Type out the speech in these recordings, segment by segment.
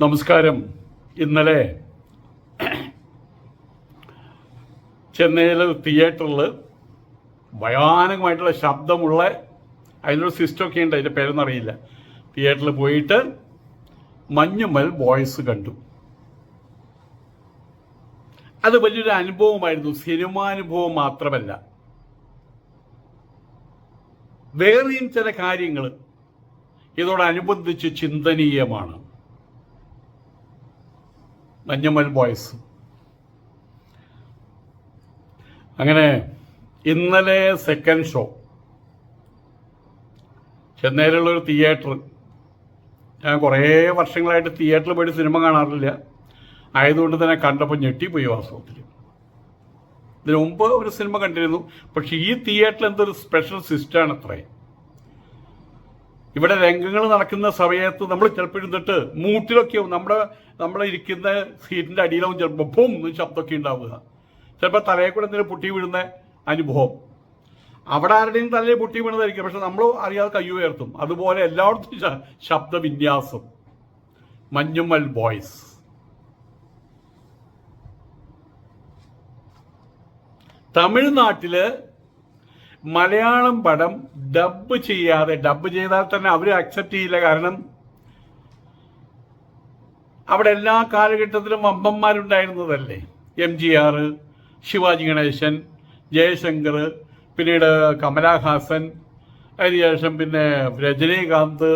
നമസ്കാരം. ഇന്നലെ ചെന്നൈയിലെ തിയേറ്ററിൽ ഭയാനകമായിട്ടുള്ള ശബ്ദമുള്ള അതിനൊരു സിസ്റ്റമൊക്കെ ഉണ്ട് അതിന്റെ പേരൊന്നും അറിയില്ല തിയേറ്ററിൽ പോയിട്ട് മഞ്ഞുമൽ ബോയ്സ് കണ്ടു. അത് വലിയൊരു അനുഭവമായിരുന്നു സിനിമാനുഭവം മാത്രമല്ല. വേറെയും ചില കാര്യങ്ങൾ ഇതോടനുബന്ധിച്ച് ചിന്തനീയമാണ്. മഞ്ഞമ്മൽ ബോയ്സ്. അങ്ങനെ ഇന്നലെ സെക്കൻഡ് ഷോ ചെന്നൈയിലുള്ള ഒരു തിയേറ്റർ ഞാൻ കുറേ വർഷങ്ങളായിട്ട് തിയേറ്ററിൽ പോയിട്ട് സിനിമ കാണാറില്ല. ആയതുകൊണ്ട് തന്നെ കണ്ടപ്പോൾ ഞെട്ടിപ്പോയി വാസ്തവത്തിൽ ഇതിനു മുമ്പ് ഒരു സിനിമ കണ്ടിരുന്നു. പക്ഷേ ഈ തിയേറ്ററിൽ എന്തൊരു സ്പെഷ്യൽ സിസ്റ്റമാണ് അത്രേ ഇവിടെ രംഗങ്ങൾ നടക്കുന്ന സമയത്ത് നമ്മൾ ചിലപ്പോൾ ഇരുന്നിട്ട് മൂട്ടിലൊക്കെയാവും നമ്മുടെ നമ്മൾ ഇരിക്കുന്ന സീറ്റിന്റെ അടിയിലാവും ചിലപ്പോൾ ബും ശബ്ദമൊക്കെ ഉണ്ടാവുക. ചിലപ്പോൾ തലയെ കൂടെ എന്തെങ്കിലും പൊട്ടി വീഴുന്ന അനുഭവം. അവിടെ ആരുടെയും തലയിൽ പൊട്ടി വീണതായിരിക്കും. പക്ഷെ നമ്മൾ അറിയാതെ കൈ ഉയർത്തും. അതുപോലെ എല്ലായിടത്തും ശബ്ദവിന്യാസം. മഞ്ഞുമ്മൽ ബോയ്സ് തമിഴ്നാട്ടിൽ മലയാളം പടം ഡബ് ചെയ്യാതെ ഡബ് ചെയ്താൽ തന്നെ അവർ അക്സെപ്റ്റ് ചെയ്യില്ല. കാരണം അവിടെ എല്ലാ കാലഘട്ടത്തിലും വമ്പന്മാരുണ്ടായിരുന്നതല്ലേ M G R Sivaji Ganesan Jaishankar പിന്നീട് കമലഹാസൻ അതിനുശേഷം പിന്നെ രജനീകാന്ത്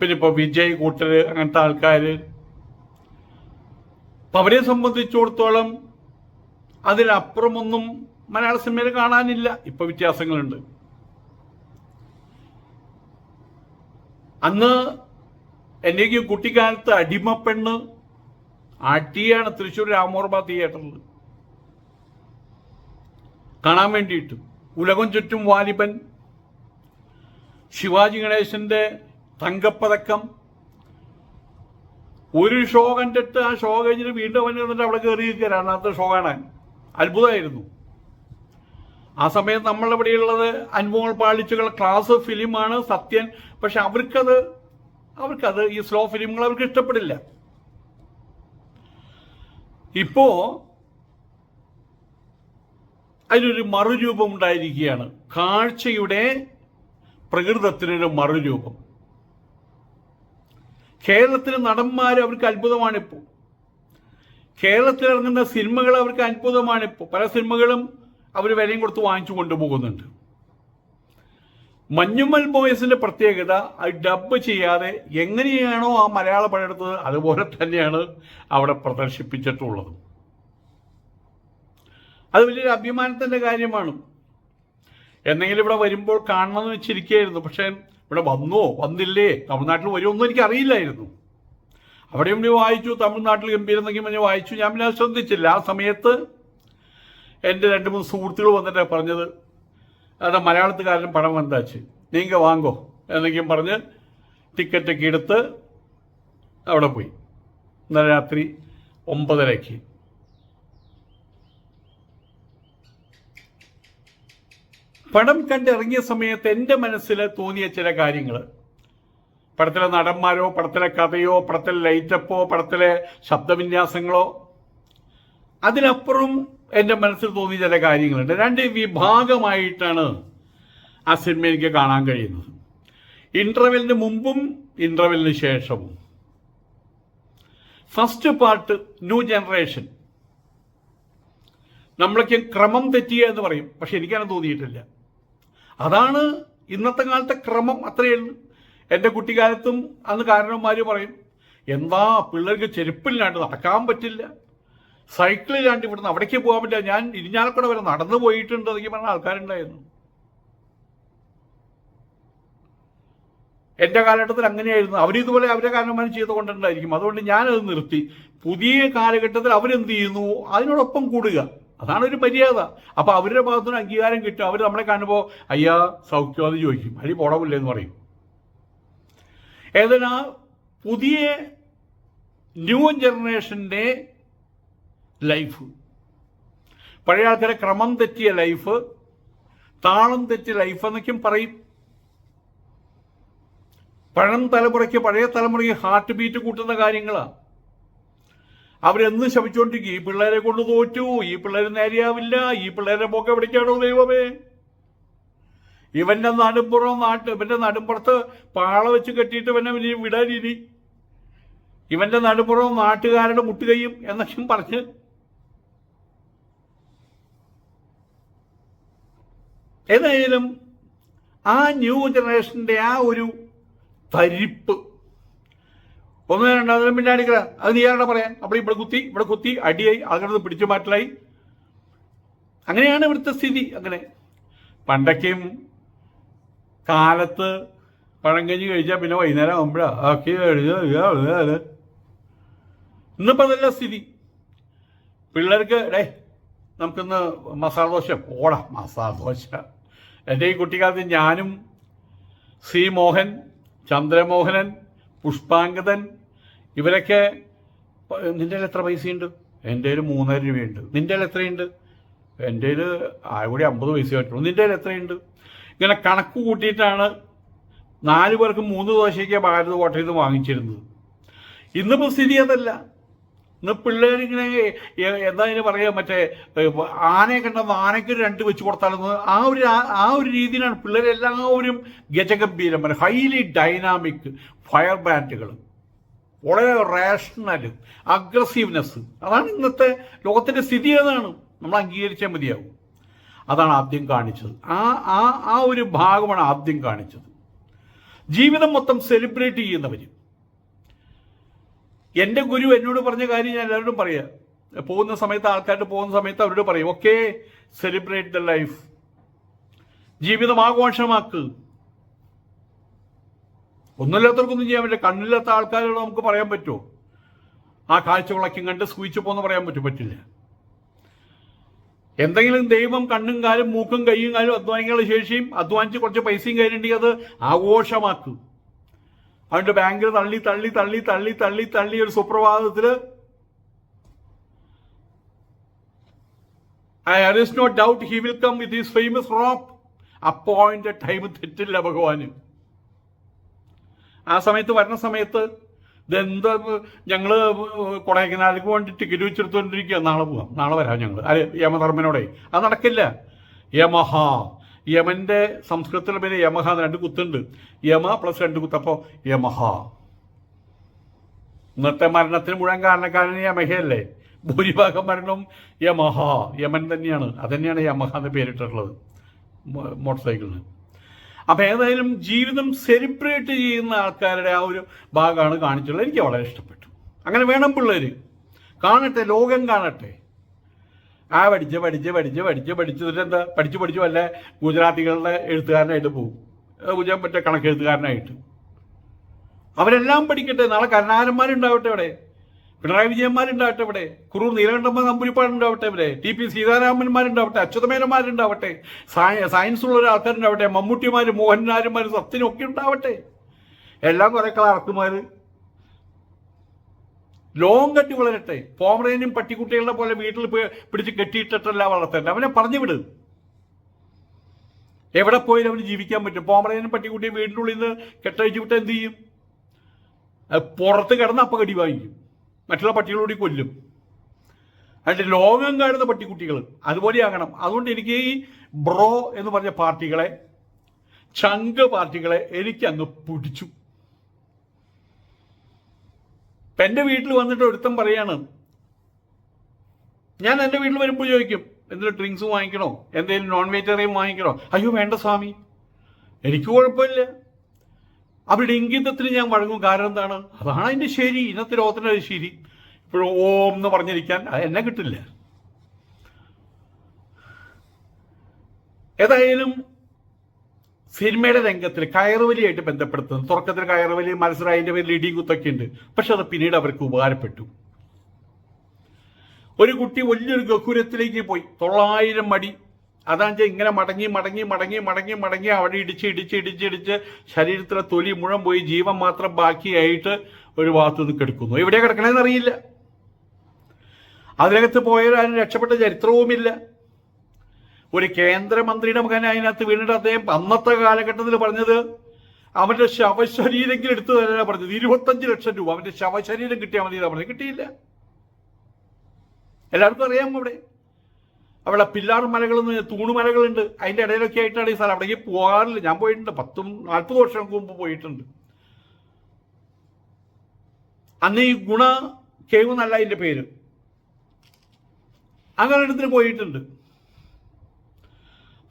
പിന്നെ ഇപ്പോൾ വിജയ് കൂട്ടർ അങ്ങനത്തെ ആൾക്കാർ അപ്പം അവരെ സംബന്ധിച്ചിടത്തോളം അതിനപ്പുറമൊന്നും മലയാള സിനിമയിൽ കാണാനില്ല. ഇപ്പൊ വ്യത്യാസങ്ങളുണ്ട്. അന്ന് എനിക്ക് കുട്ടിക്കാലത്ത് അടിമപ്പെണ്ണ് ആട്ടിയാണ് തൃശ്ശൂർ രാമോർബ തിയേറ്ററിൽ. കാണാൻ വേണ്ടിയിട്ട്. ഉലകം ചുറ്റും വാലിബൻ. ശിവാജി ഗണേശന്റെ തങ്കപ്പതക്കം. ഒരു ഷോ കണ്ടിട്ട് ആ ഷോ കഴിഞ്ഞിട്ട് വീണ്ടും അവൻ അവിടെ കയറി നിൽക്കുക രണ്ടാമത്തെ ഷോ കാണാൻ. അത്ഭുതമായിരുന്നു. ആ സമയത്ത് നമ്മളിവിടെയുള്ളത് അനുഭവങ്ങൾ പാളിച്ചുകൾ ക്ലാസ് ഫിലിമാണ് സത്യൻ. പക്ഷെ അവർക്കത് അവർക്കത് ഈ സ്ലോ ഫിലിമുകൾ അവർക്ക് ഇഷ്ടപ്പെടില്ല. ഇപ്പോ അതിനൊരു മറുരൂപം ഉണ്ടായിരിക്കുകയാണ്. കാഴ്ചയുടെ പ്രകൃതത്തിനൊരു മറുരൂപം. കേരളത്തിലെ നടന്മാർ അവർക്ക് അത്ഭുതമാണിപ്പോൾ കേരളത്തിൽ ഇറങ്ങുന്ന സിനിമകൾ അവർക്ക് അത്ഭുതമാണിപ്പോൾ പല സിനിമകളും അവർ വിലയും കൊടുത്ത് വാങ്ങിച്ചു കൊണ്ടുപോകുന്നുണ്ട്. മഞ്ഞുമ്മൽ ബോയ്സിന്റെ പ്രത്യേകത അത് ഡബ് ചെയ്യാതെ എങ്ങനെയാണോ ആ മലയാള പടം എടുത്തത് അതുപോലെ തന്നെയാണ് അവിടെ പ്രദർശിപ്പിച്ചിട്ടുള്ളത്. അത് വലിയൊരു അഭിമാനത്തിന്റെ കാര്യമാണ്. എന്തെങ്കിലും ഇവിടെ വരുമ്പോൾ കാണണമെന്ന് വെച്ചിരിക്കുകയായിരുന്നു. പക്ഷേ ഇവിടെ വന്നോ? വന്നില്ലേ? തമിഴ്നാട്ടിൽ വരുമൊന്നും എനിക്ക് അറിയില്ലായിരുന്നു അവിടെ ഇവിടെ വായിച്ചു. തമിഴ്നാട്ടിൽ ഗംഭീരം പറഞ്ഞ് വായിച്ചു. ഞാൻ പിന്നെ ശ്രദ്ധിച്ചില്ല. ആ സമയത്ത് എന്റെ രണ്ട് മൂന്ന് സുഹൃത്തുക്കൾ വന്നിട്ട് പറഞ്ഞത്. അത് മലയാളത്തുകാരൻ പണം വന്നാച്ച് നീങ്ക വാങ്ങോ എന്നൊക്കെയും പറഞ്ഞ് ടിക്കറ്റൊക്കെ എടുത്ത് അവിടെ പോയി. ഇന്നലെ രാത്രി ഒമ്പതരയ്ക്ക്. പടം കണ്ടിറങ്ങിയ സമയത്ത് എന്റെ മനസ്സിൽ തോന്നിയ ചില കാര്യങ്ങൾ പടത്തിലെ നടന്മാരോ പടത്തിലെ കഥയോ പടത്തിലെ ലൈറ്റപ്പോ പടത്തിലെ ശബ്ദവിന്യാസങ്ങളോ. അതിനപ്പുറം എന്റെ മനസ്സിൽ തോന്നിയ ചില കാര്യങ്ങളുണ്ട്. രണ്ട് വിഭാഗമായിട്ടാണ് ആ സിനിമ എനിക്ക് കാണാൻ കഴിയുന്നത്. ഇന്റർവെല്ലിന് മുമ്പും ഇന്റർവെല്ലിന് ശേഷവും. ഫസ്റ്റ് പാർട്ട് ന്യൂ ജനറേഷൻ നമ്മളൊക്കെ ക്രമം തെറ്റിയ എന്ന് പറയും പക്ഷെ എനിക്കങ്ങനെ തോന്നിയിട്ടില്ല. അതാണ് ഇന്നത്തെ കാലത്തെ ക്രമം അത്രയേ. ഉള്ളൂ എന്റെ കുട്ടിക്കാലത്തും അന്ന് കാരണവന്മാർ പറയും എന്താ പിള്ളേർക്ക് ചെരുപ്പില്ലാണ്ട് നടക്കാൻ പറ്റില്ല? സൈക്കിളിലാണ്ട് ഇവിടുന്ന് അവിടേക്ക് പോകാൻ പറ്റില്ല. ഞാൻ ഇരിഞ്ഞാലക്കുട വരെ നടന്നു പോയിട്ടുണ്ട് എന്നൊക്കെ പറഞ്ഞ ആൾക്കാരുണ്ടായിരുന്നു. എന്റെ കാലഘട്ടത്തിൽ അങ്ങനെയായിരുന്നു. അവരിതുപോലെ അവരെ കാരണവന്മാർ ചെയ്തുകൊണ്ടുണ്ടായിരിക്കും അതുകൊണ്ട് ഞാനത് നിർത്തി. പുതിയ കാലഘട്ടത്തിൽ അവരെന്ത് ചെയ്യുന്നു? അതിനോടൊപ്പം കൂടുക. അതാണ് ഒരു മര്യാദ. അപ്പൊ അവരുടെ ഭാഗത്തുനിന്ന് അംഗീകാരം കിട്ടും. അവർ നമ്മളെ കാണുമ്പോൾ അയ്യാ സൗഖ്യം അത് ചോദിക്കും. അരി പോടമില്ലേ എന്ന് പറയും. ഏതെന്നാ പുതിയ ന്യൂ ജനറേഷന്റെ ലൈഫ്. പഴയ ആൾക്കാരെ ക്രമം തെറ്റിയ ലൈഫ് താളം തെറ്റിയ ലൈഫ് എന്നൊക്കെയും പറയും. പഴം തലമുറയ്ക്ക് പഴയ തലമുറയ്ക്ക് ഹാർട്ട് ബീറ്റ് കൂട്ടുന്ന കാര്യങ്ങളാണ് അവരെന്ന് ശപിച്ചുകൊണ്ടിരിക്കും ഈ പിള്ളേരെ കൊണ്ട് തോറ്റു ഈ പിള്ളേർ നേരെയാവില്ല ഈ പിള്ളേരെ പോക്ക എവിടേക്കാണോ ദൈവമേ? ഇവന്റെ നടുമ്പുറം നാട്ട് ഇവന്റെ നടുമ്പുറത്ത് പാള വെച്ച് കെട്ടിയിട്ട് ഇവനെ വിടാനിനി. ഇവന്റെ നടുമ്പുറം നാട്ടുകാരുടെ മുട്ടുകയും എന്നൊക്കെയും പറഞ്ഞ് ഏതായാലും ആ ന്യൂ ജനറേഷന്റെ ആ ഒരു തരിപ്പ്. ഒന്ന് രണ്ടാമതും പിന്നെ അടിക്കുക അത് നീ ആരുടെ പറയാൻ അപ്പോൾ ഇവിടെ കുത്തി ഇവിടെ കുത്തി അടിയായി അങ്ങനെ പിടിച്ചു മാറ്റലായി. അങ്ങനെയാണ് ഇവിടുത്തെ സ്ഥിതി അങ്ങനെ. പണ്ടൊക്കെയും കാലത്ത് പഴങ്കഞ്ഞി കഴിച്ചാൽ പിന്നെ വൈകുന്നേരം ആകുമ്പോഴാ ആക്കി ഇന്നിപ്പോൾ അതല്ല സ്ഥിതി. പിള്ളേർക്ക് ഡേ നമുക്കിന്ന് മസാല ദോശ ഓടാം മസാല ദോശ. എന്റെ ഈ കുട്ടിക്കാലത്ത് ഞാനും സി മോഹൻ ചന്ദ്രമോഹനൻ പുഷ്പാങ്കതൻ ഇവരൊക്കെ നിന്റെ കയ്യിൽ എത്ര പൈസയുണ്ട്? എന്റെ കയ്യിൽ മൂന്നര രൂപയുണ്ട്. നിന്റെ എത്രയുണ്ട്? എന്റെ കയ്യിൽ ആ കൂടി അമ്പത് പൈസ പറ്റുള്ളൂ. നിന്റെ എത്രയുണ്ട്? ഇങ്ങനെ കണക്ക് കൂട്ടിയിട്ടാണ് നാല് പേർക്ക് മൂന്ന് ദോശയ്ക്ക് ഭാരത് ഹോട്ടലിൽ നിന്ന് വാങ്ങിച്ചിരുന്നത്. ഇന്നിപ്പോൾ സ്ഥിതി അതല്ല. ഇന്ന് പിള്ളേരിങ്ങനെ എന്താ ഇതിന് പറയുക മറ്റേ ആനയെ കണ്ടെന്ന് ആനയ്ക്ക് രണ്ട് വെച്ച് കൊടുത്താലെന്ന് ആ ഒരു ആ- ഒരു രീതിയിലാണ് പിള്ളേരെല്ലാവരും ഗജഗംഭീരം. ഹൈലി ഡൈനാമിക് ഫയർ ബാൻഡുകൾ വളരെ റേഷണൽ അഗ്രസീവ്നെസ് അതാണ് ഇന്നത്തെ ലോകത്തിന്റെ സ്ഥിതി അതാണ് നമ്മൾ അംഗീകരിച്ചാൽ മതിയാവും. അതാണ് ആദ്യം കാണിച്ചത്. ആ ആ ആ ഒരു ഭാഗമാണ് ആദ്യം കാണിച്ചത്. ജീവിതം മൊത്തം സെലിബ്രേറ്റ് ചെയ്യുന്നവർ എന്റെ ഗുരു എന്നോട് പറഞ്ഞ കാര്യം ഞാൻ എല്ലാവരോടും പറയാം. പോകുന്ന സമയത്ത് ആൾക്കാരുടെ പോകുന്ന സമയത്ത് അവരോട് പറയും ഓക്കെ സെലിബ്രേറ്റ് ദ ലൈഫ് ജീവിതം ആഘോഷമാക്ക്. ഒന്നുമില്ലാത്തവർക്കൊന്നും ചെയ്യാൻ പറ്റില്ല. കണ്ണില്ലാത്ത ആൾക്കാരോട് നമുക്ക് പറയാൻ പറ്റുമോ? ആ കാഴ്ചകളൊക്കെ കണ്ട് സൂചിച്ചു പോകുന്ന പറയാൻ പറ്റും പറ്റില്ല. എന്തെങ്കിലും ദൈവം കണ്ണും കാലും മൂക്കും കൈയും കാലും അധ്വാനിക്കാനുള്ള ശേഷിയും അധ്വാനിച്ച് കുറച്ച് പൈസയും കയ്യിലുണ്ടെങ്കിൽ അത് ആഘോഷമാക്കും. അവന്റെ ബാങ്കിൽ തള്ളി തള്ളി തള്ളി തള്ളി തള്ളി തള്ളി ഒരു സുപ്രഭാതത്തിൽ. I are is no doubt he will come with his famous rope appointed time തെറ്റില്ല ഭഗവാന്. ആ സമയത്ത് വരുന്ന സമയത്ത് ഇതെന്താ ഞങ്ങൾ കൊടൈക്കനാലിക്ക് വേണ്ടി ടിക്കറ്റ് വെച്ചെടുത്തോണ്ടിരിക്കുക നാളെ പോവാം. നാളെ വരാം ഞങ്ങൾ അല്ലെ യമധർമ്മനോടെ. അത് നടക്കില്ല. യമഹ യമന്റെ സംസ്കൃതത്തിൽ പിന്നെ യമഹ എന്ന് രണ്ട് കുത്തുണ്ട്. യമ പ്ലസ് രണ്ട് കുത്ത്. അപ്പോൾ യമഹ. ഇന്നത്തെ മരണത്തിന് മുഴുവൻ കാരണക്കാരൻ യമഹയല്ലേ? ഭൂരിഭാഗം മരണവും യമഹ. യമൻ തന്നെയാണ്. അതന്നെയാണ് യമഹ എന്ന് പേരിട്ടിട്ടുള്ളത്. മോട്ടോർ സൈക്കിളിന് അപ്പം ഏതായാലും ജീവിതം സെലിബ്രേറ്റ് ചെയ്യുന്ന ആൾക്കാരുടെ ആ ഒരു ഭാഗമാണ് കാണിച്ചുള്ളത് എനിക്ക് വളരെ ഇഷ്ടപ്പെട്ടു. അങ്ങനെ വേണം പിള്ളേർ കാണട്ടെ ലോകം കാണട്ടെ. ആ പഠിച്ച് പഠിച്ച് പഠിച്ച് പഠിച്ച് പഠിച്ചിട്ട് എന്താ പഠിച്ച് പഠിച്ചു വല്ല ഗുജറാത്തികളുടെ എഴുത്തുകാരനായിട്ട് പോകും ഗുജറാത്ത് മറ്റേ കണക്കെഴുത്തുകാരനായിട്ട്. അവരെല്ലാം പഠിക്കട്ടെ. നാളെ കരുണാകരന്മാരുണ്ടാവട്ടെ ഇവിടെ. പിണറായി വിജയന്മാരുണ്ടാവട്ടെ ഇവിടെ. കുറൂർ നീലകണ്ഠമ്മ നമ്പൂരിപ്പാടുണ്ടാവട്ടെ ഇവിടെ. ടി പി സീതാരാമന്മാരുണ്ടാവട്ടെ. അച്യുതമേനന്മാരുണ്ടാവട്ടെ. സായ- സയൻസ് ഉള്ള ഒരു ആൾക്കാരുണ്ടാവട്ടെ. മമ്മൂട്ടിമാരും മോഹൻലാലുമാര് സത്യനും ഒക്കെ ഉണ്ടാവട്ടെ. എല്ലാം കുറെ ക്ലാർക്കുമാർ ലോകം കട്ടി വളരട്ടെ. പോമറേനും പട്ടിക്കുട്ടികളുടെ പോലെ വീട്ടിൽ പിടിച്ച് കെട്ടിയിട്ടിട്ടല്ല വളർത്തേണ്ട അവനെ പറഞ്ഞു വിട്. എവിടെ പോയാലും അവന് ജീവിക്കാൻ പറ്റും. പോമറേനും പട്ടിക്കുട്ടിയും വീടിനുള്ളിൽ നിന്ന് കെട്ടഴിച്ചു വിട്ട് എന്ത് ചെയ്യും? പുറത്ത് കിടന്ന് അപ്പം കടി വാങ്ങിക്കും മറ്റുള്ള പട്ടികളോടി കൊല്ലും. അതിന്റെ ലോകം കാണുന്ന പട്ടിക്കുട്ടികൾ അതുപോലെയാകണം. അതുകൊണ്ട് എനിക്ക് ഈ ബ്രോ എന്ന് പറഞ്ഞ പാർട്ടികളെ ചങ്ക് പാർട്ടികളെ എനിക്ക് അങ്ങ് പിടിച്ചു. ഇപ്പൊ എന്റെ വീട്ടിൽ വന്നിട്ട് ഒരുത്തം പറയാണ് ഞാൻ എന്റെ വീട്ടിൽ വരുമ്പോൾ ചോദിക്കും എന്തെങ്കിലും ഡ്രിങ്ക്സ് വാങ്ങിക്കണോ? എന്തെങ്കിലും നോൺ വെജിറ്റേറിയൻ വാങ്ങിക്കണോ? അയ്യോ വേണ്ട സ്വാമി. എനിക്ക് കുഴപ്പമില്ല. അവരുടെ ഇംഗിതത്തിന് ഞാൻ വഴങ്ങും. കാരണം എന്താണ്? അതാണ് അതിന്റെ ശരി. ഇന്നത്തെ ലോകത്തിന്റെ ഒരു ശരി. ഇപ്പോഴും ഓം എന്ന് പറഞ്ഞിരിക്കാൻ എന്നെ കിട്ടില്ല. ഏതായാലും സിനിമയുടെ രംഗത്തിൽ കയറുവലിയായിട്ട് ബന്ധപ്പെടുത്തുന്നത് തുടക്കത്തിൽ കയറുവലി മത്സരത്തിന്റെ പേരിൽ ഇടിയും കുത്തൊക്കെ ഉണ്ട്. പക്ഷെ അത് പിന്നീട് അവർക്ക് ഉപകാരപ്പെട്ടു. ഒരു കുട്ടി വലിയൊരു ഗഹുരത്തിലേക്ക് പോയി. തൊള്ളായിരം മടി അതാ ഇങ്ങനെ മടങ്ങി മടങ്ങി മടങ്ങി മടങ്ങി മടങ്ങി അവിടെ ഇടിച്ച് ഇടിച്ച് ഇടിച്ച് ഇടിച്ച് ശരീരത്തിലെ തൊലി മുഴുവൻ പോയി. ജീവൻ മാത്രം ബാക്കിയായിട്ട് ഒരു ഭാഗത്തു നിന്ന് കിടക്കുന്നു. എവിടെയാണ് കിടക്കണമെന്ന് അറിയില്ല. അതിനകത്ത് പോയാൽ അതിന് രക്ഷപ്പെട്ട ചരിത്രവുമില്ല. ഒരു കേന്ദ്രമന്ത്രിയുടെ മകൻ അതിനകത്ത് വീണിട്ട് അദ്ദേഹം അന്നത്തെ കാലഘട്ടത്തിൽ പറഞ്ഞത് അവന്റെ ശവശരീരെങ്കിലും എടുത്തു തരാനാ പറഞ്ഞത്. ഇരുപത്തഞ്ച് ലക്ഷം രൂപ. അവന്റെ ശവശരീരം കിട്ടിയാൽ മതി പറഞ്ഞത്. കിട്ടിയില്ല. എല്ലാവർക്കും അറിയാം അവിടെ? അവിടെ പില്ലാർ പറഞ്ഞാൽ തൂണുമലകളുണ്ട് അതിന്റെ ഇടയിലൊക്കെ ആയിട്ടാണ് ഈ സ്ഥലം. അവിടേക്ക് പോകാറില്ല. ഞാൻ പോയിട്ടുണ്ട്. പത്തും നാൽപ്പത് വർഷം മുമ്പ് പോയിട്ടുണ്ട്. അന്ന് ഈ ഗുണ കേവ് എന്നല്ല പേര്. അങ്ങനെ ഇടത്തിന് പോയിട്ടുണ്ട്.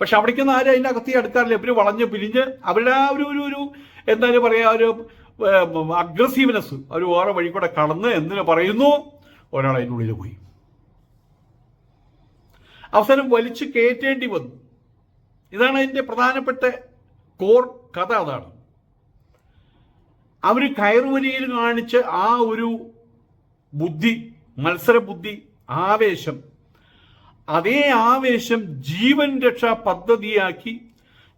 പക്ഷെ അവിടേക്കൊന്നും ആരും അതിന്റെ അകത്തി അടുക്കാറില്ല. ഇവർ വളഞ്ഞ് പിരിഞ്ഞ് അവരുടെ ആ ഒരു ഒരു ഒരു എന്തായാലും പറയാ ഒരു അഗ്രസീവ്നെസ് അവർ വേറെ വഴി കൂടെ കടന്ന് എന്തിനു പറയുന്നു? ഒരാൾ അതിന്റെ ഉള്ളിൽ പോയി. അവസാനം വലിച്ചു കയറ്റേണ്ടി വന്നു. ഇതാണ് അതിന്റെ പ്രധാനപ്പെട്ട കോർ കഥ അതാണ്. അവർ കയറുവരിയിൽ കാണിച്ച ആ ഒരു ബുദ്ധി മത്സര ബുദ്ധി ആവേശം അതേ ആവേശം ജീവൻ രക്ഷാ പദ്ധതിയാക്കി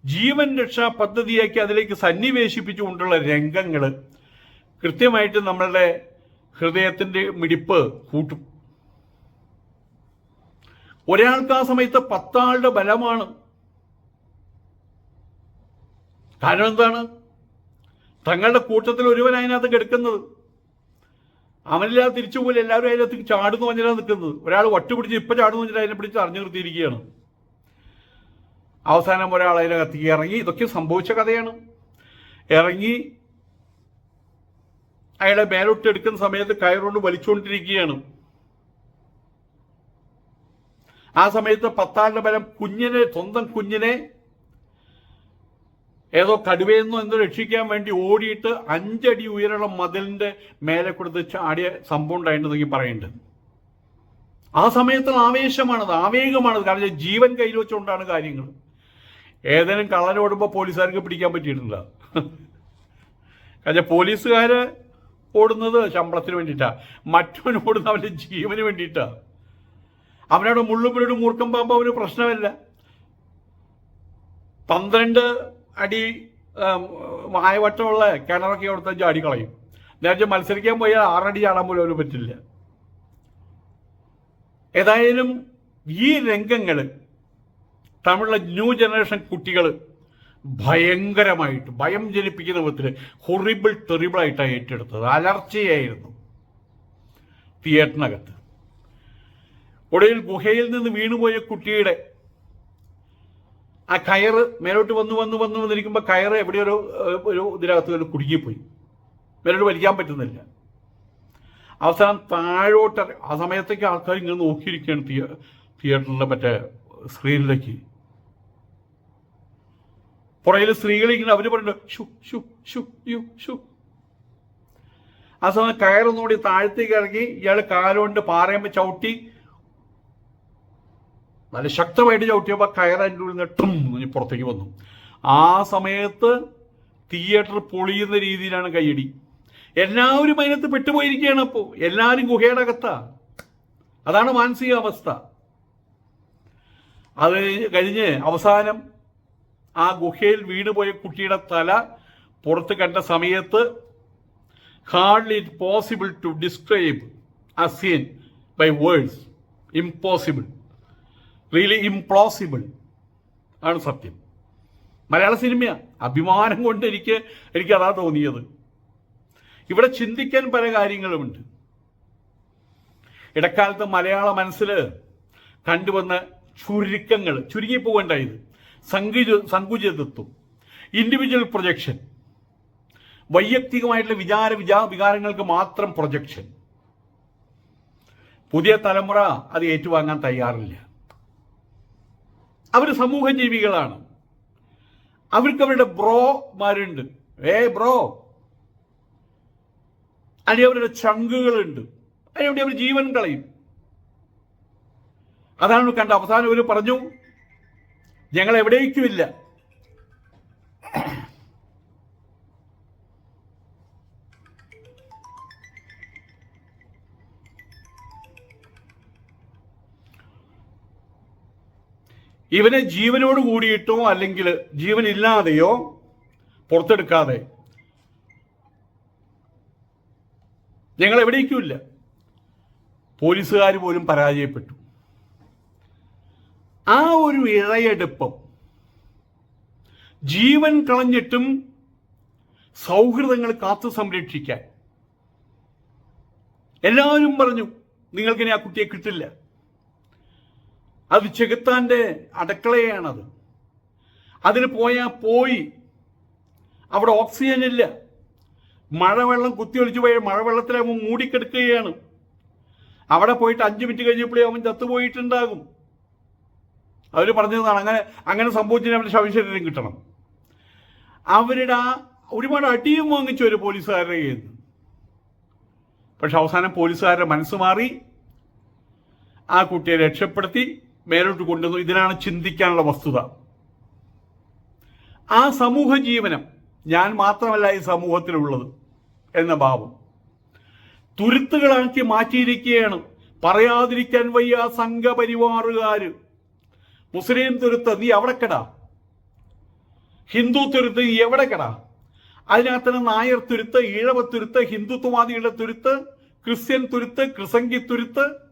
ജീവൻ രക്ഷാ പദ്ധതിയാക്കി അതിലേക്ക് സന്നിവേശിപ്പിച്ചുകൊണ്ടുള്ള രംഗങ്ങൾ കൃത്യമായിട്ട് നമ്മളുടെ ഹൃദയത്തിന്റെ മിടിപ്പ് കൂട്ടും. ഒരാൾക്ക് ആ സമയത്ത് പത്താളുടെ ബലമാണ്. കാരണം എന്താണ്? തങ്ങളുടെ കൂട്ടത്തിൽ ഒരുവൻ കിടക്കുന്നത്. അവനില്ലാതെ തിരിച്ചു പോലെ എല്ലാവരും അതിനകത്ത് ചാടുന്നു പറഞ്ഞാൽ നിൽക്കുന്നത്. ഒരാൾ ഒറ്റ പിടിച്ച് ഇപ്പം ചാടുന്നു അതിനെ പിടിച്ച് അറിഞ്ഞു നിർത്തിയിരിക്കുകയാണ്. അവസാനം ഒരാൾ അതിനകത്ത് ഇറങ്ങി ഇതൊക്കെ സംഭവിച്ച കഥയാണ്. ഇറങ്ങി അയാളെ മേലോട്ട് എടുക്കുന്ന സമയത്ത് കയറുകൊണ്ട് വലിച്ചുകൊണ്ടിരിക്കുകയാണ് ആ സമയത്ത് പത്താളിന്റെ ബലം കുഞ്ഞിനെ സ്വന്തം കുഞ്ഞിനെ ഏതോ കടുവയെന്നോ എന്തോ രക്ഷിക്കാൻ വേണ്ടി ഓടിയിട്ട് അഞ്ചടി ഉയരമുള്ള മതിലിന്റെ മേലെ കൊടുത്ത് ചാടിയ സംഭവം ഉണ്ടായിട്ടുണ്ടെങ്കിൽ പറയുന്നുണ്ട്. ആ സമയത്ത് ആവേശമാണത് ആവേഗമാണത്. കാരണം ജീവൻ കയ്യിൽ വെച്ചുകൊണ്ടാണ് കാര്യങ്ങൾ. ഏതെങ്കിലും കള്ളനോടുമ്പോൾ പോലീസുകാർക്ക് പിടിക്കാൻ പറ്റിയിട്ടില്ല കാരണം പോലീസുകാര് ഓടുന്നത് ശമ്പളത്തിന് വേണ്ടിയിട്ടാ. മറ്റവൻ ഓടുന്നത് അവന്റെ ജീവന് വേണ്ടിയിട്ടാ. അവനോട് മുള്ളുമുരുടെ മൂർക്കം പാമ്പ് അവന് പ്രശ്നമല്ല. പന്ത്രണ്ട് അടി ആം, വായവട്ടമുള്ള കിണറൊക്കെ കൊടുത്ത ചാടി കളയും നേരത്തെ മത്സരിക്കാൻ പോയാൽ ആറടി ചാടാൻ പോലും അവന് പറ്റില്ല. ഏതായാലും ഈ രംഗങ്ങൾ തമിഴിലെ ന്യൂ ജനറേഷൻ കുട്ടികൾ ഭയങ്കരമായിട്ട് ഭയം ജനിപ്പിക്കുന്ന വിധത്തിൽ ഹൊറിബിൾ ടെറിബിളായിട്ടാണ് ഏറ്റെടുത്തത്. അലർച്ചയായിരുന്നു തിയേറ്ററിനകത്ത്. ഒടുവിൽ ഗുഹയിൽ നിന്ന് വീണുപോയ കുട്ടിയുടെ ആ കയറ് മേലോട്ട് വന്നു വന്ന് വന്ന് വന്നിരിക്കുമ്പോൾ കയറ് എവിടെയോ ഒരു ഒരു ഇതിനകത്ത് ഒരു കുടുങ്ങിപ്പോയി. മേലോട്ട് വലിക്കാൻ പറ്റുന്നില്ല. അവസാനം താഴോട്ട് ആ സമയത്തേക്ക് ആൾക്കാർ ഇങ്ങനെ നോക്കിയിരിക്കുകയാണ് തിയ തിയേറ്ററിലെ മറ്റേ സ്ക്രീനിലേക്ക്. പുറയിൽ സ്ത്രീകൾ ഇങ്ങനെ അവർ പറയുന്നുണ്ട് ഷു ഷു ഷു യു ഷു ആ സമയം കയറൊന്നുകൂടി താഴത്തേക്ക് ഇറങ്ങി ഇയാൾ കാലുകൊണ്ട് പാറയമ്പ് ചവിട്ടി നല്ല ശക്തമായിട്ട് ചവിട്ടിയപ്പോൾ കയർ അതിന്റെ ഉള്ളിൽ നിന്ന് ടും എന്ന് പുറത്തേക്ക് വന്നു. ആ സമയത്ത് തിയേറ്റർ പൊളിയുന്ന രീതിയിലാണ് കൈയടി എല്ലാവരും അതിനകത്ത് പെട്ടുപോയിരിക്കുകയാണ് അപ്പോൾ എല്ലാവരും ഗുഹയുടെ അകത്താ. അതാണ് മാനസികാവസ്ഥ അത് കഴിഞ്ഞ് അവസാനം ആ ഗുഹയിൽ വീണുപോയ കുട്ടിയുടെ തല പുറത്ത് കണ്ട സമയത്ത് hardly possible to describe a scene by words impossible really impossible ആണ് സത്യം. മലയാള സിനിമയാണ് അഭിമാനം കൊണ്ട് എനിക്ക് എനിക്ക് അതാ തോന്നിയത്. ഇവിടെ ചിന്തിക്കാൻ പല കാര്യങ്ങളുമുണ്ട്. ഇടക്കാലത്ത് മലയാള മനസ്സിൽ കണ്ടുവന്ന ചുരുക്കങ്ങൾ ചുരുങ്ങിപ്പോകേണ്ടായത് സങ്കുച സങ്കുചിതത്വം ഇൻഡിവിജ്വൽ പ്രൊജക്ഷൻ വൈയക്തികമായിട്ടുള്ള വിചാര വിചാ വികാരങ്ങൾക്ക് മാത്രം പ്രൊജക്ഷൻ പുതിയ തലമുറ അത് ഏറ്റുവാങ്ങാൻ തയ്യാറില്ല. അവർ സമൂഹ ജീവികളാണ്. അവർക്ക് അവരുടെ ബ്രോമാരുണ്ട് ഏ ബ്രോ. അല്ലെ അവരുടെ ചങ്കുകളുണ്ട്. അതിനുവേണ്ടി അവർ ജീവൻ കളയും. അതാണ് കണ്ട അവസാനം അവർ പറഞ്ഞു ഞങ്ങൾ എവിടേക്കുമില്ല ഇവനെ ജീവനോട് കൂടിയിട്ടോ അല്ലെങ്കിൽ ജീവനില്ലാതെയോ പുറത്തെടുക്കാതെ. ഞങ്ങൾ എവിടേക്കുമില്ല. പോലീസുകാർ പോലും പരാജയപ്പെട്ടു. ആ ഒരു ഇഴയെടുപ്പം ജീവൻ കളഞ്ഞിട്ടും സൗഹൃദങ്ങൾ കാത്തു സംരക്ഷിക്കാൻ. എല്ലാവരും പറഞ്ഞു നിങ്ങൾക്കിനി ആ കുട്ടിയെ കിട്ടില്ല. അത് ചെകുത്താന്റെ അടുക്കളയാണത്. അതിന് പോയാൽ പോയി. അവിടെ ഓക്സിജൻ ഇല്ല. മഴവെള്ളം കുത്തിയൊലിച്ചു പോയ മഴവെള്ളത്തിലാകുമ്പോൾ മൂടിക്കെടുക്കുകയാണ്. അവിടെ പോയിട്ട് അഞ്ച് മിനിറ്റ് കഴിഞ്ഞപ്പോഴേ അവൻ ചത്തുപോയിട്ടുണ്ടാകും അവർ പറഞ്ഞതാണ് അങ്ങനെ അങ്ങനെ സംഭവിച്ചതിന് അവരുടെ ശവശരീരം കിട്ടണം. അവരുടെ ആ ഒരുപാട് അടിയും വാങ്ങിച്ചു ഒരു പോലീസുകാരുടെ കയ്യിൽ നിന്ന്. പക്ഷെ അവസാനം പോലീസുകാരുടെ മനസ്സ് മാറി. ആ കുട്ടിയെ രക്ഷപ്പെടുത്തി. മേലോട്ട് കൊണ്ടുവന്നു. ഇതിനാണ് ചിന്തിക്കാനുള്ള വസ്തുത. ആ സമൂഹ ജീവനം ഞാൻ മാത്രമല്ല ഈ സമൂഹത്തിലുള്ളത് എന്ന ഭാവം. തുരുത്തുകളാക്കി മാറ്റിയിരിക്കുകയാണ്. പറയാതിരിക്കാൻ വയ്യ സംഘപരിവാറുകാര്. മുസ്ലിം തുരുത്ത് നീ എവിടെ കടാ. ഹിന്ദു തുരുത്ത് നീ എവിടെ കടാ? അതിനകത്തന്നെ നായർ തുരുത്ത് ഈഴവ തുരുത്ത് ഹിന്ദുത്വവാദികളുടെ തുരുത്ത് ക്രിസ്ത്യൻ തുരുത്ത് ക്രിസംഗി തുരുത്ത്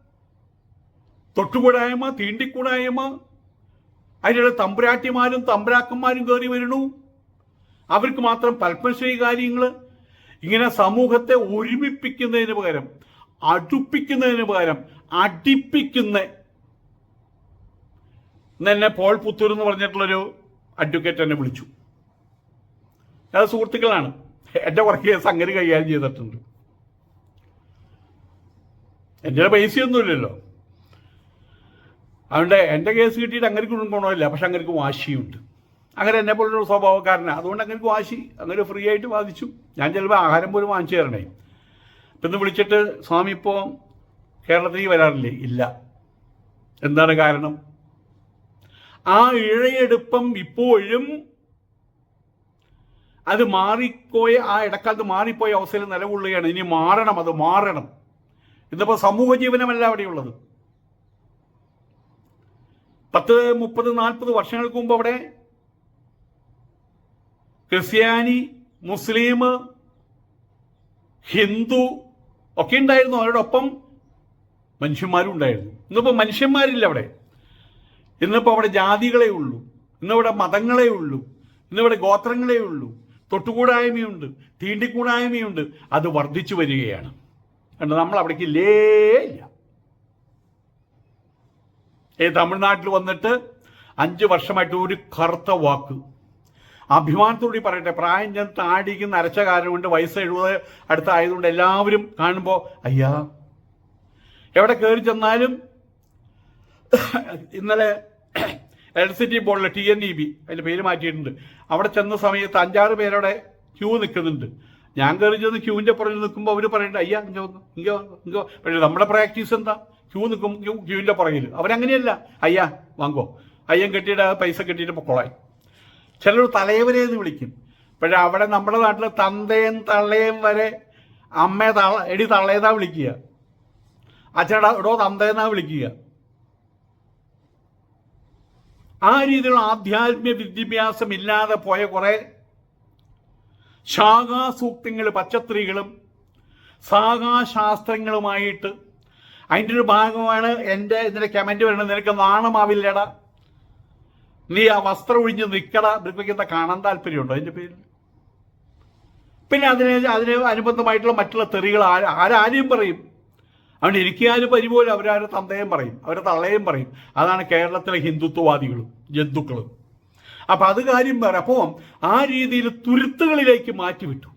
തൊട്ടുകൂടായ്മ തീണ്ടിക്കൂടായ്മ. അതിനിടെ തമ്പുരാട്ടിമാരും തമ്പുരാക്കന്മാരും കയറി വരുന്നു. അവർക്ക് മാത്രം പത്മശ്രീ കാര്യങ്ങൾ ഇങ്ങനെ സമൂഹത്തെ ഒരുമിപ്പിക്കുന്നതിന് പകരം അടുപ്പിക്കുന്നതിന് പകരം അടിപ്പിക്കുന്ന. എന്നെ പോൾ പുത്തൂർ എന്ന് പറഞ്ഞിട്ടുള്ളൊരു അഡ്വക്കേറ്റ് എന്നെ വിളിച്ചു. അത് സുഹൃത്തുക്കളാണ്. എന്റെ വർക്ക് സംഗതി കൈകാര്യം ചെയ്തിട്ടുണ്ട്. എന്റെ പൈസയൊന്നുമില്ലല്ലോ. അതുകൊണ്ട് എന്റെ കേസ് കിട്ടിയിട്ട് അങ്ങനെ ഗുണമില്ല പക്ഷെ അങ്ങനെ വാശിയുണ്ട്. അങ്ങനെ എന്നെ പോലുള്ള സ്വഭാവക്കാരനാണ് അതുകൊണ്ട് അങ്ങനെ വാശി. അങ്ങനെ ഫ്രീ ആയിട്ട് വാദിച്ചു. ഞാൻ ചിലപ്പോൾ ആഹാരം പോലും വാങ്ങിച്ചു തരണേ. അപ്പം ഇന്ന് വിളിച്ചിട്ട് സ്വാമി ഇപ്പോൾ കേരളത്തിലേക്ക് വരാറില്ലേ? ഇല്ല. എന്താണ് കാരണം? ആ ഇഴയെടുപ്പം ഇപ്പോഴും അത് മാറിപ്പോയ ആ ഇടക്കാലത്ത് മാറിപ്പോയ അവസ്ഥയിൽ നിലകൊള്ളുകയാണ്. ഇനി മാറണം അത് മാറണം. ഇന്നിപ്പോൾ സമൂഹ ജീവനമല്ല അവിടെയുള്ളത്. പത്ത് മുപ്പത് നാൽപ്പത് വർഷങ്ങൾക്ക് മുമ്പ് അവിടെ ക്രിസ്ത്യാനി മുസ്ലിം ഹിന്ദു ഒക്കെ ഉണ്ടായിരുന്നു. അവരോടൊപ്പം മനുഷ്യന്മാരും ഉണ്ടായിരുന്നു. ഇന്നിപ്പോൾ മനുഷ്യന്മാരില്ല അവിടെ. ഇന്നിപ്പോൾ അവിടെ ജാതികളെ ഉള്ളൂ. ഇന്നവിടെ മതങ്ങളെ ഉള്ളൂ. ഇന്നിവിടെ ഗോത്രങ്ങളെ ഉള്ളൂ. തൊട്ടുകൂടായ്മയുണ്ട്. തീണ്ടിക്കൂടായ്മയുണ്ട്. അത് വർദ്ധിച്ചു വരികയാണ്. നമ്മൾ അവിടേക്ക് ഇല്ലേ ഇല്ല. ഈ തമിഴ്നാട്ടിൽ വന്നിട്ട് അഞ്ച് വർഷമായിട്ട് ഒരു കറുത്ത വാക്ക്. അഭിമാനത്തോടി പറയട്ടെ പ്രായം ഞാൻ താടിക്കുന്ന അരച്ച കാരണം കൊണ്ട് വയസ്സ് എഴുപത് അടുത്തായതുകൊണ്ട് എല്ലാവരും കാണുമ്പോൾ അയ്യാ എവിടെ കയറി ചെന്നാലും ഇന്നലെ ഇലക്ട്രിസിറ്റി ബോർഡിലെ ടി എൻ ഇ ബി അതിന്റെ പേര് മാറ്റിയിട്ടുണ്ട്. അവിടെ ചെന്ന സമയത്ത് അഞ്ചാറ് പേരവിടെ ക്യൂ നിൽക്കുന്നുണ്ട്. ഞാൻ കയറി ചെന്ന് ക്യൂവിന്റെ പുറകിൽ നിൽക്കുമ്പോൾ അവർ പറയുന്നുണ്ട് അയ്യാ ഇങ്ങോ ഇങ്ങോ ഇങ്ങോ പക്ഷേ നമ്മുടെ പ്രാക്ടീസ് എന്താ? ക്യൂ നിൽക്കും ക്യൂ ക്യൂവിന്റെ പുറകിൽ അവരങ്ങനെയല്ല. അയ്യാ വാങ്ങോ അയ്യൻ കെട്ടിയിട്ട് പൈസ കെട്ടിയിട്ട് പൊക്കോളായി ചിലർ തലയവരെ എന്ന് വിളിക്കും. പക്ഷെ അവിടെ നമ്മുടെ നാട്ടിൽ തന്തയും തള്ളയും വരെ അമ്മയെ തള എടി തള്ളയെന്നാ വിളിക്കുക. അച്ഛടാ എടോ തന്തയെന്നാ വിളിക്കുക. ആ രീതിയിലുള്ള ആധ്യാത്മിക വിദ്യാഭ്യാസം ഇല്ലാതെ പോയ കുറെ ശാഖാസൂക്തങ്ങൾ പച്ചത്രികളും സാഖാശാസ്ത്രങ്ങളുമായിട്ട് അതിന്റെ ഒരു ഭാഗമാണ് എന്റെ ഇതിന്റെ കമന്റ് വരുന്നത്. നിനക്ക് നാണമാവില്ലടാ. നീ ആ വസ്ത്രം ഒഴിഞ്ഞ് നിൽക്കട നിൽക്കുന്ന കാണാൻ താല്പര്യമുണ്ടോ അതിന്റെ പേരിൽ? പിന്നെ അതിന് അതിന് അനുബന്ധമായിട്ടുള്ള മറ്റുള്ള തെറികൾ ആര് ആരാരെയും പറയും. അതുകൊണ്ട് എനിക്കാരും പരിപോലും അവരാരെ തന്തയും പറയും. അവരെ തള്ളയും പറയും. അതാണ് കേരളത്തിലെ ഹിന്ദുത്വവാദികളും ജന്തുക്കളും. അപ്പം അത് കാര്യം വേറെ. അപ്പോൾ ആ രീതിയിൽ തുരുത്തുകളിലേക്ക് മാറ്റിവിട്ടു.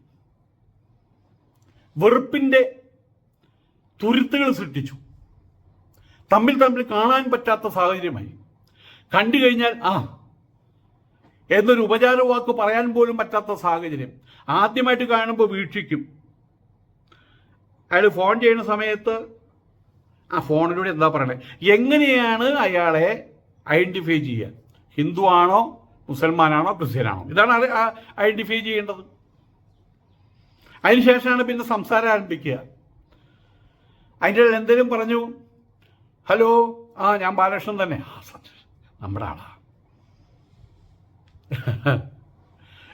വെറുപ്പിന്റെ തുരുത്തുകൾ സൃഷ്ടിച്ചു. തമ്മിൽ തമ്മിൽ കാണാൻ പറ്റാത്ത സാഹചര്യമായി. കണ്ടു കഴിഞ്ഞാൽ ആ എന്നൊരു ഉപചാര വാക്ക് പറയാൻ പോലും പറ്റാത്ത സാഹചര്യം. ആദ്യമായിട്ട് കാണുമ്പോൾ വീക്ഷിക്കും. അയാൾ ഫോൺ ചെയ്യുന്ന സമയത്ത് ആ ഫോണിലൂടെ എന്താ പറയണേ? എങ്ങനെയാണ് അയാളെ ഐഡന്റിഫൈ ചെയ്യുക ഹിന്ദു ആണോ മുസൽമാനാണോ ക്രിസ്ത്യനാണോ? ഇതാണ് ഐഡന്റിഫൈ ചെയ്യേണ്ടത്. അതിനുശേഷമാണ് പിന്നെ സംസാരം ആരംഭിക്കുക. അതിന്റെ ഇടയിൽ എന്തെങ്കിലും പറഞ്ഞു? ഹലോ? ആ ഞാൻ ബാലകൃഷ്ണൻ തന്നെ. ആ നമ്മുടെ ആളാ.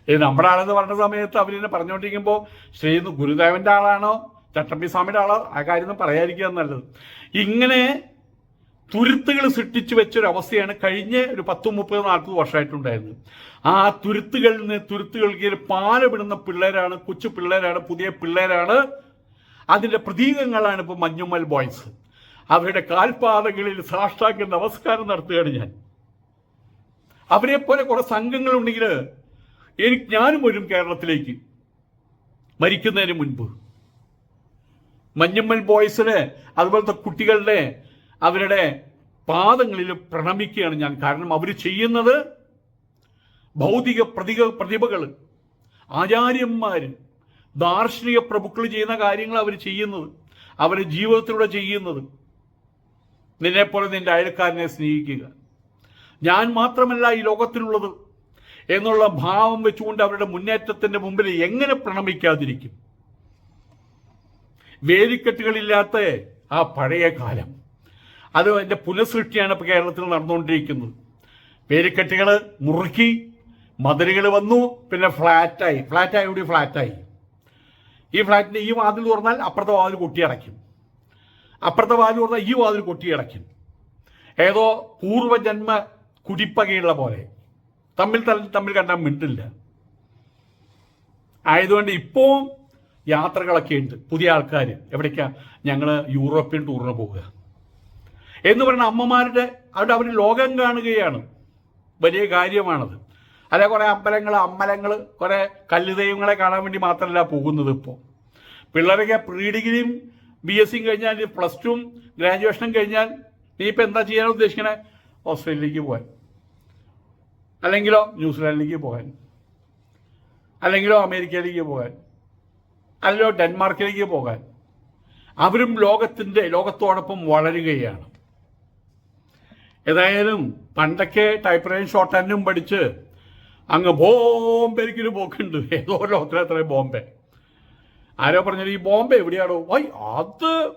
ഈ നമ്മുടെ ആളെന്ന് പറഞ്ഞ സമയത്ത് അവരിനെ പറഞ്ഞുകൊണ്ടിരിക്കുമ്പോൾ ശ്രീ ഗുരുദേവന്റെ ആളാണോ? ചട്ടമ്പി സ്വാമിയുടെ ആളോ? ആ കാര്യമൊന്നും പറയാതിരിക്കുക നല്ലത്. ഇങ്ങനെ തുരുത്തുകൾ സൃഷ്ടിച്ചു വെച്ചൊരു അവസ്ഥയാണ് കഴിഞ്ഞ ഒരു പത്ത് മുപ്പത് നാൽപ്പത് വർഷമായിട്ടുണ്ടായിരുന്നത്. ആ തുരുത്തുകളിൽ നിന്ന് തുരുത്തുകൾക്ക് പാലമിടുന്ന പിള്ളേരാണ് കൊച്ചു പിള്ളേരാണ് പുതിയ പിള്ളേരാണ് അതിന്റെ പ്രതീകങ്ങളാണ് ഇപ്പോൾ മഞ്ഞുമ്മൽ ബോയ്സ്. അവരുടെ കാൽപാദങ്ങളിൽ സാഷ്ടാംഗ നമസ്കാരം നടത്തുകയാണ് ഞാൻ. അവരെ പോലെ കുറെ സംഘങ്ങളുണ്ടെങ്കിൽ എനിക്ക് ഞാനും വരും കേരളത്തിലേക്ക് മരിക്കുന്നതിന് മുൻപ്. മഞ്ഞമ്മൽ ബോയ്സിനെ അതുപോലത്തെ കുട്ടികളുടെ അവരുടെ പാദങ്ങളിൽ പ്രണമിക്കുകയാണ് ഞാൻ. കാരണം അവർ ചെയ്യുന്നത് ഭൗതിക പ്രതിക പ്രതിഭകൾ ആചാര്യന്മാർ ദാർശനിക പ്രഭുക്കൾ ചെയ്യുന്ന കാര്യങ്ങൾ അവർ ചെയ്യുന്നത്. അവരുടെ ജീവിതത്തിലൂടെ ചെയ്യുന്നത്. നിന്നെപ്പോലെ നിന്റെ അയൽക്കാരനെ സ്നേഹിക്കുക. ഞാൻ മാത്രമല്ല ഈ ലോകത്തിലുള്ളത് എന്നുള്ള ഭാവം വെച്ചുകൊണ്ട് അവരുടെ മുന്നേറ്റത്തിന്റെ മുമ്പിൽ എങ്ങനെ പ്രണമിക്കാതിരിക്കും? വേലിക്കെട്ടുകളില്ലാത്ത ആ പഴയ കാലം. അത് എന്റെ പുനഃസൃഷ്ടിയാണ് ഇപ്പോൾ കേരളത്തിൽ നടന്നുകൊണ്ടിരിക്കുന്നത്. വേലിക്കെട്ടുകൾ മുറുക്കി മതിലുകൾ വന്നു പിന്നെ ഫ്ലാറ്റായി. ഫ്ലാറ്റായി കൂടി ഫ്ലാറ്റായി. ഈ ഫ്ലാറ്റിന്റെ ഈ വാതിൽ തുറന്നാൽ അപ്പുറത്തെ വാതിൽ കൊട്ടിയടയ്ക്കും അപ്പുറത്തെ വാതിൽ തുറന്നാൽ ഈ വാതിൽ കൊട്ടിയടയ്ക്കും ഏതോ പൂർവജന്മ കുടിപ്പകയുള്ള പോലെ. തമ്മിൽ തമ്മിൽ തമ്മിൽ കണ്ടാൽ മിണ്ടില്ല. ആയതുകൊണ്ട് ഇപ്പോൾ യാത്രകളൊക്കെ ഉണ്ട്. പുതിയ ആൾക്കാർ എവിടേക്കാ? ഞങ്ങൾ യൂറോപ്യൻ ടൂറിന് പോവുക. എന്ന് പറയുന്ന അമ്മമാരുടെ അവിടെ അവർ ലോകം കാണുകയാണ്. വലിയ കാര്യമാണത്. അല്ലെ കുറേ അമ്പലങ്ങൾ അമ്പലങ്ങൾ കുറേ കല്ലുദൈവങ്ങളെ കാണാൻ വേണ്ടി മാത്രമല്ല പോകുന്നത് ഇപ്പോൾ പിള്ളേരൊക്കെ പ്രീ ഡിഗ്രിയും ബി എസ് സിയും കഴിഞ്ഞാൽ പ്ലസ് ടുവും ഗ്രാജുവേഷനും കഴിഞ്ഞാൽ നീ ഇപ്പം എന്താ ചെയ്യാൻ ഉദ്ദേശിക്കണേ? ഓസ്ട്രേലിയയിലേക്ക് പോകാൻ. അല്ലെങ്കിലോ ന്യൂസിലാൻഡിലേക്ക് പോകാൻ. അല്ലെങ്കിലോ അമേരിക്കയിലേക്ക് പോകാൻ. അല്ലെങ്കിലോ ഡെൻമാർക്കിലേക്ക് പോകാൻ. അവരും ലോകത്തിന്റെ ലോകത്തോടൊപ്പം വളരുകയാണ്. ഏതായാലും പണ്ടൊക്കെ ടൈപ്പ് റൈൻ ഷോർട്ട് ഹാൻഡും പഠിച്ച് അങ്ങ് ബോംബെരിക്കൊരു പോക്കുണ്ട്. ഏതോ ലോകത്തിലത്ര ബോംബെ. ആരോ പറഞ്ഞത് ഈ ബോംബെ എവിടെയാണോ വൈ അത്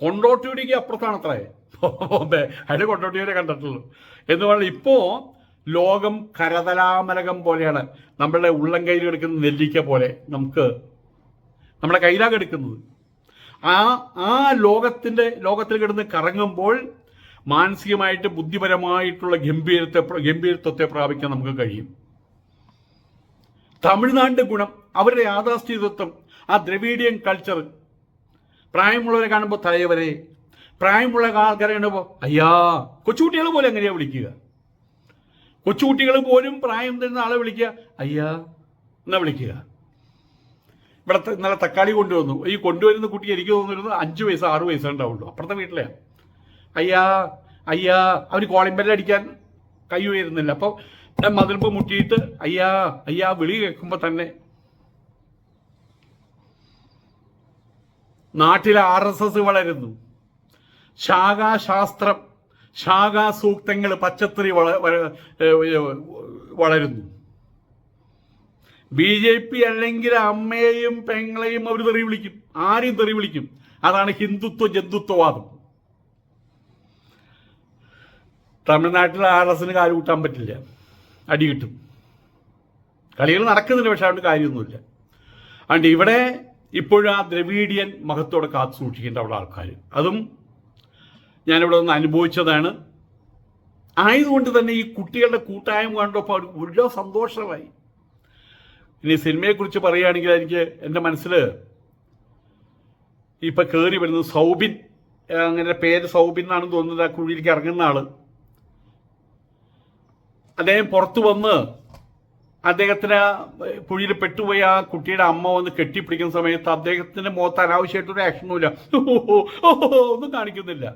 കൊണ്ടോട്ടിയുടെക്ക് അപ്പുറത്താണത്രേ ബോംബെ അതിന് കൊണ്ടോട്ടിയുടെ കണ്ടിട്ടുള്ളൂ. എന്ന് പറഞ്ഞാൽ ഇപ്പോ ലോകം കരതലാമലകം പോലെയാണ്. നമ്മളുടെ ഉള്ളം കയ്യിൽ കിടക്കുന്ന നെല്ലിക്ക പോലെ നമുക്ക് നമ്മുടെ കയ്യിലാണ് എടുക്കുന്നത്. ആ ആ ലോകത്തിന്റെ ലോകത്തിൽ കിടന്ന് കറങ്ങുമ്പോൾ മാനസികമായിട്ട് ബുദ്ധിപരമായിട്ടുള്ള ഗംഭീരത്തെ ഗംഭീരത്വത്തെ പ്രാപിക്കാൻ നമുക്ക് കഴിയും. തമിഴ്നാടിന്റെ ഗുണം അവരുടെ യാഥാസ്ഥിതത്വം ആ ദ്രവീഡിയൻ കൾച്ചർ പ്രായമുള്ളവരെ കാണുമ്പോൾ തലയവരെ. പ്രായമുള്ള ആൾക്കാരെ കാണുമ്പോൾ അയ്യാ കൊച്ചുകുട്ടികൾ പോലും എങ്ങനെയാ വിളിക്കുക? കൊച്ചുകുട്ടികൾ പോലും പ്രായം തരുന്ന ആളെ വിളിക്കുക അയ്യാ എന്നാ വിളിക്കുക? ഇവിടെ ഇന്നലെ തക്കാളി കൊണ്ടുവന്നു. ഈ കൊണ്ടുവരുന്ന കുട്ടി എനിക്ക് തോന്നുന്നത് അഞ്ച് വയസ്സ് ആറ് വയസ്സേ ഉണ്ടാവുള്ളൂ. അപ്പുറത്തെ വീട്ടിലെ. അയ്യാ അയ്യാ അവന് കോളിംബെല്ല് അടിക്കാൻ കൈ ഉയരുന്നില്ല. അപ്പോൾ ഞാൻ മതിൽപ്പ് മുട്ടിയിട്ട് അയ്യാ അയ്യാ വിളി കേൾക്കുമ്പോൾ തന്നെ നാട്ടിലെ ആർ എസ് എസ് വളരുന്നു. ശാഖാശാസ്ത്രം ശാഖാസൂക്തങ്ങൾ പച്ചത്തറി വളരുന്നു. ബി ജെ പി അല്ലെങ്കിൽ അമ്മയെയും പെങ്ങളെയും അവർ തെറി വിളിക്കും. ആരെയും തെറി വിളിക്കും. അതാണ് ഹിന്ദുത്വ ജന്തുത്വവാദം. തമിഴ്നാട്ടിൽ ആർ എസിന് കാൽ കൂട്ടാൻ പറ്റില്ല. അടി കിട്ടും. കളികൾ നടക്കുന്നില്ല പക്ഷെ അതുകൊണ്ട് കാര്യമൊന്നുമില്ല. അതുകൊണ്ട് ഇവിടെ ഇപ്പോഴും ആ ദ്രവീഡിയൻ മഹത്തോടെ കാത്തു സൂക്ഷിക്കേണ്ട അവിടെ ആൾക്കാർ അതും ഞാനിവിടെ ഒന്ന് അനുഭവിച്ചതാണ്. ആയതുകൊണ്ട് തന്നെ ഈ കുട്ടികളുടെ കൂട്ടായ്മ കണ്ടപ്പോൾ അവർക്ക് വലിയ സന്തോഷമായി. ഇനി സിനിമയെക്കുറിച്ച് പറയുകയാണെങ്കിൽ എനിക്ക് എന്റെ മനസ്സിൽ ഇപ്പം കയറി വരുന്നത് സൗബിൻ അങ്ങനെ പേര് സൗബിൻ എന്നാണെന്ന് തോന്നുന്നത് ആ കുഴിയിലേക്ക് ഇറങ്ങുന്ന ആൾ അദ്ദേഹം പുറത്തു വന്ന് അദ്ദേഹത്തിന് കുഴിയിൽ പെട്ടുപോയ ആ കുട്ടിയുടെ അമ്മ വന്ന് കെട്ടിപ്പിടിക്കുന്ന സമയത്ത് അദ്ദേഹത്തിന്റെ മുഖത്ത് അനാവശ്യമായിട്ടൊരു ആക്ഷനുമില്ല ഒന്നും കാണിക്കുന്നില്ല.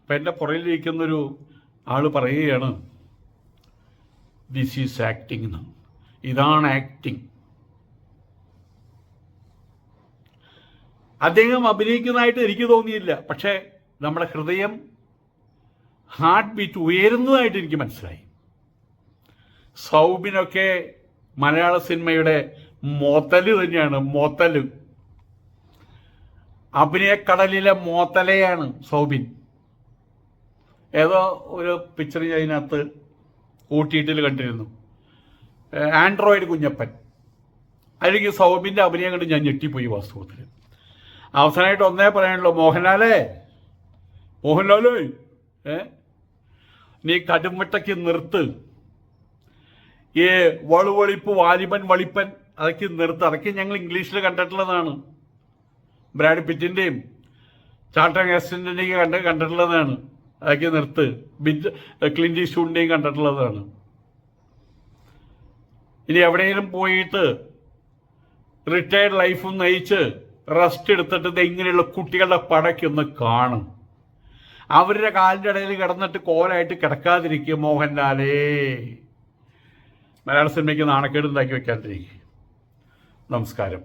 അപ്പം എന്റെ പുറയിലിരിക്കുന്നൊരു ആൾ പറയുകയാണ് ദിസ് ഈസ് ആക്ടിങ് എന്ന് ഇതാണ് ആക്ടിങ് അദ്ദേഹം അഭിനയിക്കുന്നതായിട്ട് എനിക്ക് തോന്നിയില്ല. പക്ഷേ നമ്മുടെ ഹൃദയം ഹാർട്ട് ബീറ്റ് ഉയരുന്നതായിട്ട് എനിക്ക് മനസ്സിലായി. സൗബിനൊക്കെ മലയാള സിനിമയുടെ മോത്തൽ തന്നെയാണ് മോത്തൽ. അഭിനയക്കടലിലെ മോത്തലയാണ് സൗബിൻ. ഏതോ ഒരു പിക്ചർ അതിനകത്ത് ഊട്ടിയിട്ടിൽ കണ്ടിരുന്നു. ആൻഡ്രോയിഡ് കുഞ്ഞപ്പൻ. അല്ലെങ്കിൽ സൗബിന്റെ അഭിനയം കണ്ട് ഞാൻ ഞെട്ടിപ്പോയി വാസ്തവത്തിൽ അവസാനമായിട്ട് ഒന്നേ പറയാനുള്ളൂ മോഹൻലാലേ. മോഹൻലാലേ ഏ? നീ കടുംവെട്ടയ്ക്ക് നിർത്ത്. ഈ വളുവളിപ്പ് വാലിബൻ വളിപ്പൻ അതൊക്കെ നിർത്തുക അതൊക്കെ ഞങ്ങൾ ഇംഗ്ലീഷിൽ കണ്ടിട്ടുള്ളതാണ്. ബ്രാഡ് പിറ്റിന്റെയും ചാർട്ടർ അസിസ്റ്റന്റിനെയും കണ്ട് കണ്ടിട്ടുള്ളതാണ്. അതൊക്കെ നിർത്ത്. ബിജ് ക്ലിന്റി സ്റ്റൂഡിന്റെയും കണ്ടിട്ടുള്ളതാണ്. ഇനി എവിടെയെങ്കിലും പോയിട്ട് റിട്ടയർഡ് ലൈഫും നയിച്ച് റെസ്റ്റ് എടുത്തിട്ട് ഇങ്ങനെയുള്ള കുട്ടികളുടെ പടയ്ക്കൊന്ന് കാണും. അവരുടെ കാലിന്റെ ഇടയിൽ കിടന്നിട്ട് കോലായിട്ട് കിടക്കാതിരിക്കും മോഹൻലാലേ. മലയാള സിനിമയ്ക്ക് നാണക്കേട് ഉണ്ടാക്കി വെക്കാണ്ടിരിക്കുക നമസ്കാരം.